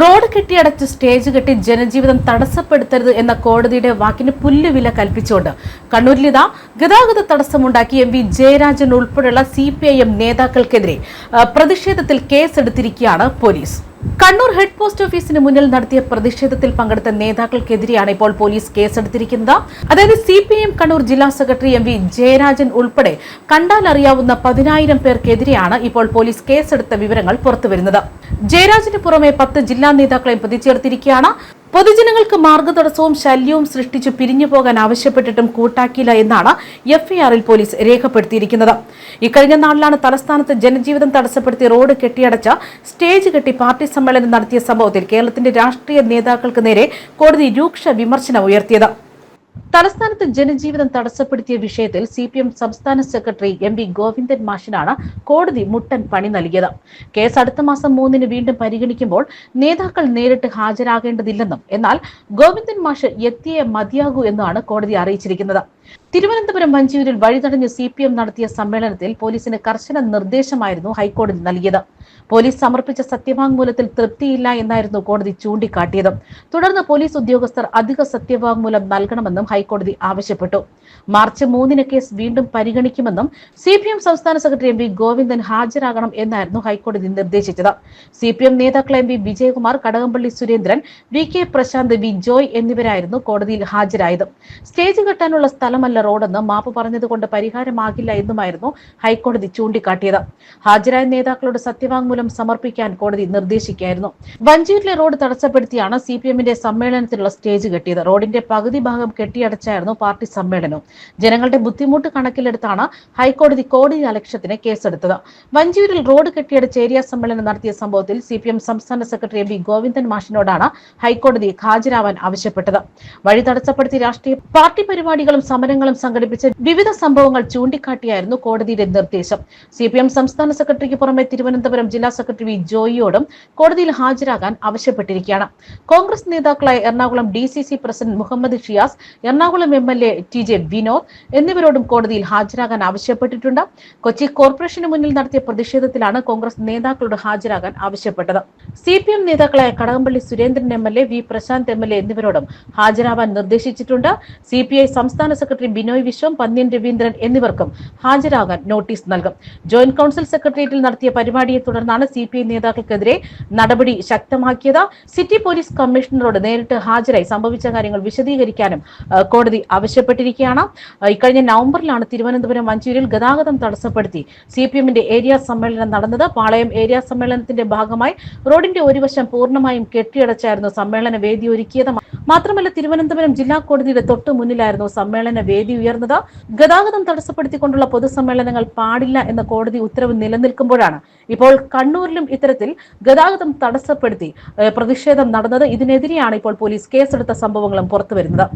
Road കെട്ടിയടച്ച് stage കെട്ടി ജനജീവിതം തടസ്സപ്പെടുത്തരുത് എന്ന കോടതിയുടെ വാക്കിന് പുല്ലുവില കൽപ്പിച്ചുകൊണ്ട് കണ്ണൂരിലിതാ ഗതാഗത തടസ്സമുണ്ടാക്കി എം വി ജയരാജൻ ഉൾപ്പെടെയുള്ള സി പി ഐ എം നേതാക്കൾക്കെതിരെ പ്രതിഷേധത്തിൽ കേസെടുത്തിരിക്കുകയാണ് പോലീസ്. കണ്ണൂർ ഹെഡ് പോസ്റ്റ് ഓഫീസിന് മുന്നിൽ നടത്തിയ പ്രതിഷേധത്തിൽ പങ്കെടുത്ത നേതാക്കൾക്കെതിരെയാണ് ഇപ്പോൾ പോലീസ് കേസെടുത്തിരിക്കുന്നത്. അതായത് സി പി എം കണ്ണൂർ ജില്ലാ സെക്രട്ടറി എം വി ജയരാജൻ ഉൾപ്പെടെ കണ്ടാൽ അറിയാവുന്ന പതിനായിരം പേർക്കെതിരെയാണ് ഇപ്പോൾ പോലീസ് കേസെടുത്ത വിവരങ്ങൾ പുറത്തുവരുന്നത്. ജയരാജന് പുറമെ പത്ത് ജില്ലാ നേതാക്കളെയും പ്രതിചേർത്തിരിക്കുകയാണ്. പൊതുജനങ്ങൾക്ക് മാർഗതടസ്സവും ശല്യവും സൃഷ്ടിച്ചു പിരിഞ്ഞു പോകാൻ ആവശ്യപ്പെട്ടിട്ടും കൂട്ടാക്കിയില്ല എന്നാണ് എഫ്ഐആറിൽ പോലീസ് രേഖപ്പെടുത്തിയിരിക്കുന്നത്. ഇക്കഴിഞ്ഞ നാളിലാണ് തലസ്ഥാനത്ത് ജനജീവിതം തടസ്സപ്പെടുത്തി റോഡ് കെട്ടിയടച്ച സ്റ്റേജ് കെട്ടി പാർട്ടി സമ്മേളനം നടത്തിയ സംഭവത്തിൽ കേരളത്തിന്റെ രാഷ്ട്രീയ നേതാക്കൾക്ക് നേരെ കോടതി രൂക്ഷ വിമർശനം ഉയർത്തിയത്. തലസ്ഥാനത്ത് ജനജീവിതം തടസ്സപ്പെടുത്തിയ വിഷയത്തിൽ സി പി എം സംസ്ഥാന സെക്രട്ടറി എം വി ഗോവിന്ദൻ മാഷിനാണ് കോടതി മുട്ടൻ പണി നൽകിയത്. കേസ് അടുത്ത മാസം മൂന്നിന് വീണ്ടും പരിഗണിക്കുമ്പോൾ നേതാക്കൾ നേരിട്ട് ഹാജരാകേണ്ടതില്ലെന്നും എന്നാൽ ഗോവിന്ദൻ മാഷ് എത്തിയേ മതിയാകൂ എന്നാണ് കോടതി അറിയിച്ചിരിക്കുന്നത്. തിരുവനന്തപുരം മഞ്ചൂരിൽ വഴിതടഞ്ഞ് സി പി എം നടത്തിയ സമ്മേളനത്തിൽ പോലീസിന് കർശന നിർദ്ദേശമായിരുന്നു ഹൈക്കോടതി നൽകിയത്. പോലീസ് സമർപ്പിച്ച സത്യവാങ്മൂലത്തിൽ തൃപ്തിയില്ല എന്നായിരുന്നു കോടതി ചൂണ്ടിക്കാട്ടിയത്. തുടർന്ന് പോലീസ് ഉദ്യോഗസ്ഥർ അധിക സത്യവാങ്മൂലം നൽകണമെന്നും ഹൈക്കോടതി ആവശ്യപ്പെട്ടു. മാർച്ച് മൂന്നിന് കേസ് വീണ്ടും പരിഗണിക്കുമെന്നും സി പി എം സംസ്ഥാന സെക്രട്ടറി എം വി ഗോവിന്ദൻ ഹാജരാകണം എന്നായിരുന്നു ഹൈക്കോടതി നിർദ്ദേശിച്ചത്. സി പി എം നേതാക്കൾ M V Vijayakumar Kadakampally Surendran V K Prashanth V Joy എന്നിവരായിരുന്നു കോടതിയിൽ ഹാജരായത്. സ്റ്റേജ് കെട്ടാനുള്ള സ്ഥലമല്ല റോഡെന്ന് മാപ്പ് പറഞ്ഞതുകൊണ്ട് പരിഹാരമാകില്ല എന്നുമായിരുന്നു ഹൈക്കോടതി ചൂണ്ടിക്കാട്ടിയത്. ഹാജരായ നേതാക്കളുടെ സത്യവാങ്മൂലം സമർപ്പിക്കാൻ കോടതി നിർദ്ദേശിക്കുകയായിരുന്നു വഞ്ചിയിലെ റോഡ് തടസ്സപ്പെടുത്തിയാണ് സി പി എമ്മിന്റെ സമ്മേളനത്തിനുള്ള സ്റ്റേജ് കെട്ടിയത്. റോഡിന്റെ പകുതി ഭാഗം കെട്ടിയടച്ചായിരുന്നു പാർട്ടി സമ്മേളനം. ജനങ്ങളുടെ ബുദ്ധിമുട്ട് കണക്കിലെടുത്താണ് ഹൈക്കോടതി കോടതി അലക്ഷ്യത്തിന് കേസെടുത്തത്. വഞ്ചിയൂരിൽ റോഡ് കെട്ടിയടച്ച് ഏരിയ സമ്മേളനം നടത്തിയ സംഭവത്തിൽ സി പി എം സംസ്ഥാന സെക്രട്ടറി എം വി ഗോവിന്ദൻ മാഷിനോടാണ് ഹൈക്കോടതി ഹാജരാവാൻ ആവശ്യപ്പെട്ടത്. വഴി തടസ്സപ്പെടുത്തി രാഷ്ട്രീയ പാർട്ടി പരിപാടികളും സമരങ്ങളും സംഘടിപ്പിച്ച വിവിധ സംഭവങ്ങൾ ചൂണ്ടിക്കാട്ടിയായിരുന്നു കോടതിയുടെ നിർദ്ദേശം. സി പി എം സംസ്ഥാന സെക്രട്ടറിക്ക് പുറമെ തിരുവനന്തപുരം ജില്ലാ സെക്രട്ടറി വി ജോയിയോടും കോടതിയിൽ ഹാജരാകാൻ ആവശ്യപ്പെട്ടിരിക്കുകയാണ്. കോൺഗ്രസ് നേതാക്കളായ Ernakulam D C C president Muhammad Shiyas Ernakulam M L A T J Vinod എന്നിവരോടും കോടതിയിൽ ഹാജരാകാൻ ആവശ്യപ്പെട്ടിട്ടുണ്ട്. കൊച്ചി കോർപ്പറേഷന് മുന്നിൽ നടത്തിയ പ്രതിഷേധത്തിലാണ് കോൺഗ്രസ് നേതാക്കളോട് ഹാജരാകാൻ ആവശ്യപ്പെട്ടത്. സി പി എം നേതാക്കളായ Kadakampally Surendran M L A V Prashanth M L A എന്നിവരോടും ഹാജരാവാൻ നിർദ്ദേശിച്ചിട്ടുണ്ട്. സി പി ഐ സംസ്ഥാന സെക്രട്ടറി ബിനോയ് വിശ്വം പന്ന്യൻ രവീന്ദ്രൻ എന്നിവർക്കും ഹാജരാകാൻ നോട്ടീസ് നൽകും. ജോയിന്റ് കൌൺസിൽ സെക്രട്ടേറിയറ്റിൽ നടത്തിയ പരിപാടിയെ തുടർന്നാണ് സി പി ഐ നേതാക്കൾക്കെതിരെ നടപടി ശക്തമാക്കിയത്. സിറ്റി പോലീസ് കമ്മീഷണറോട് നേരിട്ട് ഹാജരായി സംഭവിച്ച കാര്യങ്ങൾ വിശദീകരിക്കാനും കോടതി ആവശ്യപ്പെട്ടിരിക്കുകയാണ്. ഇക്കഴിഞ്ഞ നവംബറിലാണ് തിരുവനന്തപുരം വഞ്ചൂരിൽ ഗതാഗതം തടസ്സപ്പെടുത്തി സി പി എമ്മിന്റെ ഏരിയ സമ്മേളനം നടന്നത്. പാളയം ഏരിയ സമ്മേളനത്തിന്റെ ഭാഗമായി റോഡിന്റെ ഒരു വശം പൂർണമായും കെട്ടിയടച്ചായിരുന്നു സമ്മേളന വേദി ഒരുക്കിയത്. മാത്രമല്ല തിരുവനന്തപുരം ജില്ലാ കോടതിയുടെ തൊട്ട് മുന്നിലായിരുന്നു സമ്മേളന വേദി ഉയർന്നത്. ഗതാഗതം തടസ്സപ്പെടുത്തിക്കൊണ്ടുള്ള പൊതുസമ്മേളനങ്ങൾ പാടില്ല എന്ന കോടതി ഉത്തരവ് നിലനിൽക്കുമ്പോഴാണ് ഇപ്പോൾ കണ്ണൂരിലും ഇത്തരത്തിൽ ഗതാഗതം തടസ്സപ്പെടുത്തി പ്രതിഷേധം നടന്നത്. ഇതിനെതിരെയാണ് ഇപ്പോൾ പോലീസ് കേസെടുത്ത സംഭവങ്ങളും പുറത്തുവരുന്നത്.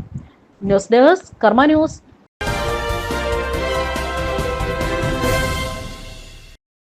News desk Karma news.